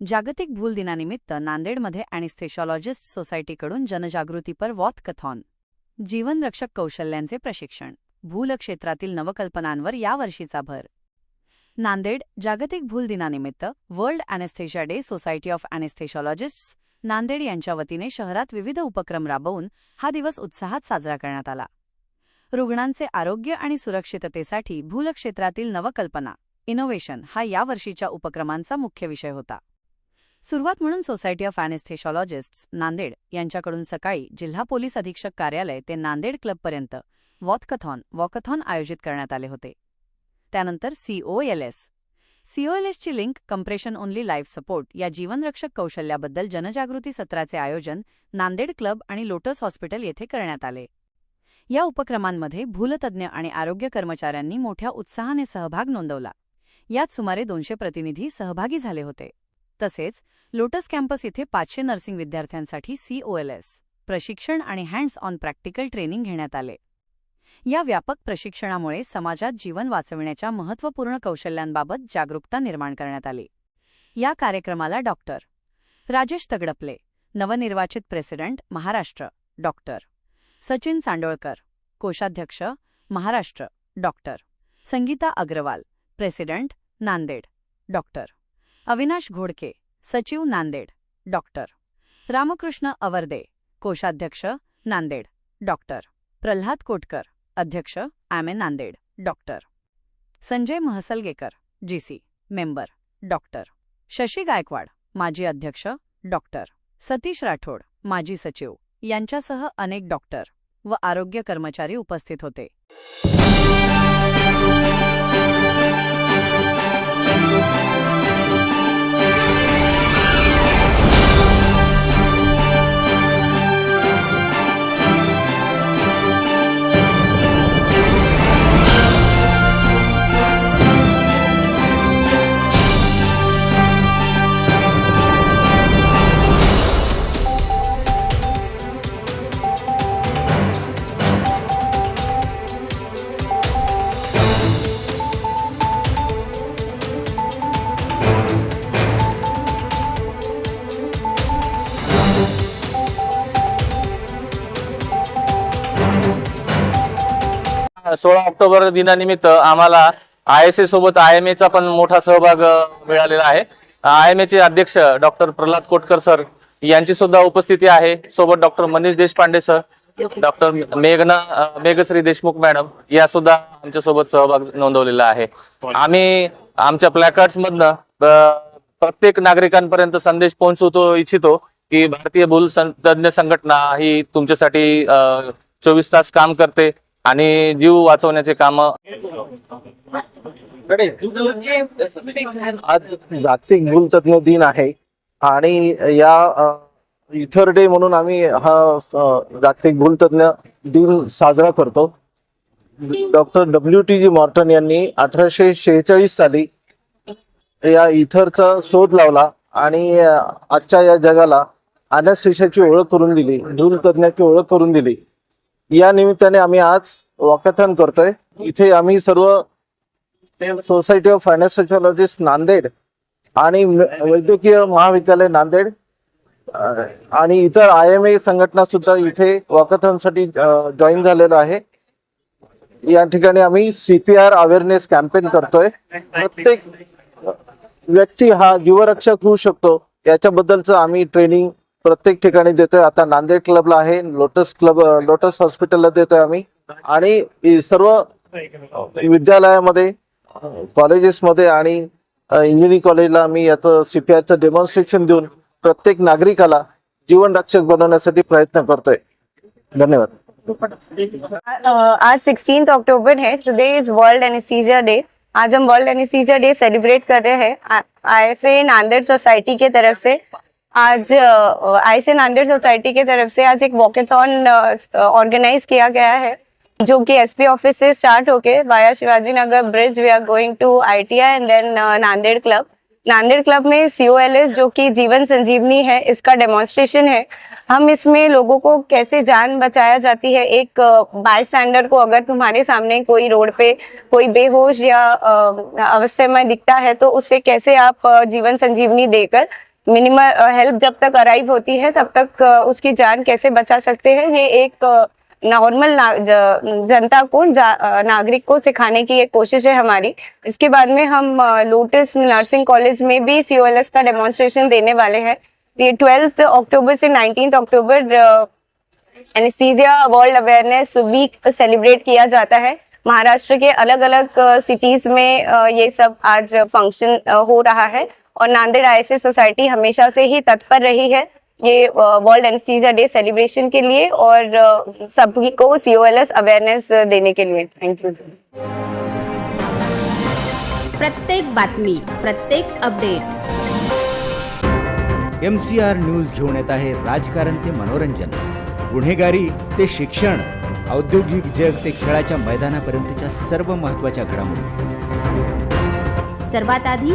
जागतिक भूल दिनानिमित्त नांदेडमध्ये अॅनिस्थेशॉलॉजिस्ट सोसायटीकडून जनजागृतीपर वॉथ कथॉन जीवनरक्षक कौशल्यांचे प्रशिक्षण भूल क्षेत्रातील नवकल्पनांवर यावर्षीचा भर. नांदेड जागतिक भूल दिनानिमित्त world anaesthesia day society of anaesthesiologists Nanded यांच्या वतीने शहरात विविध उपक्रम राबवून हा दिवस उत्साहात साजरा करण्यात आला. रुग्णांचे आरोग्य आणि सुरक्षिततेसाठी भूल क्षेत्रातील नवकल्पना इनोव्हेशन हा यावर्षीच्या उपक्रमांचा मुख्य विषय होता. सुरुवात म्हणून सोसायटी ऑफ अॅनेस्थेशॉलॉजिस्ट्स नांदेड यांच्याकडून सकाळी जिल्हा पोलीस अधीक्षक कार्यालय ते नांदेड क्लबपर्यंत वॉथकथॉन वॉकथॉन आयोजित करण्यात आले होते. त्यानंतर COLS सीओएलएसची link compression only life support या जीवनरक्षक कौशल्याबद्दल जनजागृती सत्राचे आयोजन नांदेड क्लब आणि लोटस हॉस्पिटल येथे करण्यात आले. या उपक्रमांमध्ये भूलतज्ञ आणि आरोग्य कर्मचाऱ्यांनी मोठ्या उत्साहाने सहभाग नोंदवला. यात सुमारे दोनशे प्रतिनिधी सहभागी झाले होते. तसेच लोटस कॅम्पस इथे पाचशे नर्सिंग विद्यार्थ्यांसाठी सीओएलएस प्रशिक्षण आणि हँड्स ऑन प्रॅक्टिकल ट्रेनिंग घेण्यात आले. या व्यापक प्रशिक्षणामुळे समाजात जीवन वाचविण्याच्या महत्त्वपूर्ण कौशल्यांबाबत जागरूकता निर्माण करण्यात आली. या कार्यक्रमाला डॉक्टर राजेश तगडपले नवनिर्वाचित प्रेसिडेंट महाराष्ट्र डॉक्टर सचिन सांडोळकर कोषाध्यक्ष Maharashtra doctor Sangeeta Agrawal president Nanded doctor Avinash Ghodke सचिव नांदेड डॉक्टर. रामकृष्ण अवर्दे कोषाध्यक्ष नांदेड डॉक्टर. प्रल्हाद कोटकर अध्यक्ष आमे Nanded doctor. Sanjay Mahasalgekar GC member doctor. Shashi Gaikwad माजी अध्यक्ष डॉक्टर. सतीश राठोड माजी सचिव यांच्यासह अनेक डॉक्टर व आरोग्य कर्मचारी उपस्थित होते. सोळा ऑक्टोबर दिनानिमित्त आम्हाला आय एस ए सोबत आय एम चा पण मोठा सहभाग मिळालेला आहे. आय एम चे अध्यक्ष डॉक्टर प्रल्हाद कोटकर सर यांची सुद्धा उपस्थिती आहे. सोबत doctor Manish Deshpande sir doctor मेघना मेघश्री देशमुख मॅडम या सुद्धा आमच्यासोबत सहभाग नोंदवलेला आहे. आम्ही आमच्या प्लॅकार्ड्स मधनं प्रत्येक नागरिकांपर्यंत संदेश पोहोचवतो इच्छितो की भारतीय भूल तज्ज्ञ तज्ञ संघटना ही तुमच्यासाठी चोवीस तास काम करते. आणि जीव वाचवण्याचे काम आज जागतिक मूलतज्ञ दिन आहे. आणि या इथर डे म्हणून आम्ही हा जागतिक भूलतज्ञ दिन साजरा करतो. Doctor W T G Morton यांनी अठराशे शेहेचाळीस साली या इथरचा शोध लावला आणि आजच्या या जगाला अनॅस्थेशियाची ओळख करून दिली भूलतज्ञाची ओळख करून दिली. या निमित्ताने आम्ही आज वॉकॅथॉन करतोय. इथे आम्ही सर्व सोसायटी ऑफ फायनान्शियोलॉजिस्ट नांदेड आणि वैद्यकीय महाविद्यालय नांदेड आणि इतर आय एम ए संघटना सुद्धा इथे वॉकॅथॉनसाठी जॉईन झालेलो आहे. या ठिकाणी आम्ही सीपीआर अवेअरनेस कॅम्पेन करतोय. प्रत्येक व्यक्ती हा जीवरक्षक होऊ शकतो. याच्याबद्दलचं आम्ही ट्रेनिंग प्रत्येक ठिकाणी देतोय. आता नांदेड क्लबला आहे लोटस क्लब लोटस हॉस्पिटलला देतोय आम्ही. आणि सर्व विद्यालयामध्ये कॉलेजेसमध्ये आणि इंजिनिअरिंग कॉलेजला आम्ही याचं सीपीआरचं डेमॉन्स्ट्रेशन देऊन प्रत्येक नागरिकाला जीवन रक्षक बनवण्यासाठी प्रयत्न करतोय. धन्यवाद. आज सिक्सटीन अक्टूबर है. Today is world anaesthesia day आज हम वर्ल्ड एनेस्थीसिया डे सेलिब्रेट कर रहे हैं. आई एस नांदेड़ सोसाइटी के तरफ से आज आई से नांदेड़ सोसाइटी की तरफ़ से आज एक वॉकेथॉन ऑर्गेनाइज किया गया है, जो कि एसपी ऑफ़िस से start okay via Shivaji Nagar bridge, we are going to ITI and then Nanded club. Nanded club में सीओएलएस जो कि जीवन संजीवनी है, इसका डेमोन्स्ट्रेशन है। हम इसमें लोगों को कैसे जान बचाया जाती है? एक बाय स्टैंडर्ड को अगर तुम्हारे सामने कोई रोड पे कोई बेहोश या अवस्था में दिखता है तो उससे कैसे आप जीवन संजीवनी देकर मिनिमल हेल्प जब तक अराइव होती है, तब तक उसकी जान कैसे बचा सकते हैं? ये एक नॉर्मल जनता को नागरिक को सिखाने की एक कोशिश है हमारी। इसके बाद में हम लोटस नर्सिंग कॉलेज में भी सीओएलएस का डेमोन्स्ट्रेशन देने वाले हैं। ये ट्वेल्थ अक्टूबर से nineteen October anaesthesia world awareness week celebrate KIA जाता है। महाराष्ट्र के अलग अलग सिटीज़ में ये सब आज फ़ंक्शन हो रहा है। और नांदेड़ आई सोसाइटी हमेशा से ही तत्पर रही है ये वर्ल्ड एनेस्थीसिया डे सेलिब्रेशन के लिए और सभी को सी अवेयरनेस देने के लिए। थैंक यू प्रत्येक बातमी प्रत्येक update. M C R news घेऊन येत आहे राजकारण ते मनोरंजन. गुन्हेगारी ते शिक्षण औद्योगिक जग ते खेळाच्या मैदानापर्यंतच्या सर्व महत्त्वाच्या घडामोडी. सर्वात आधी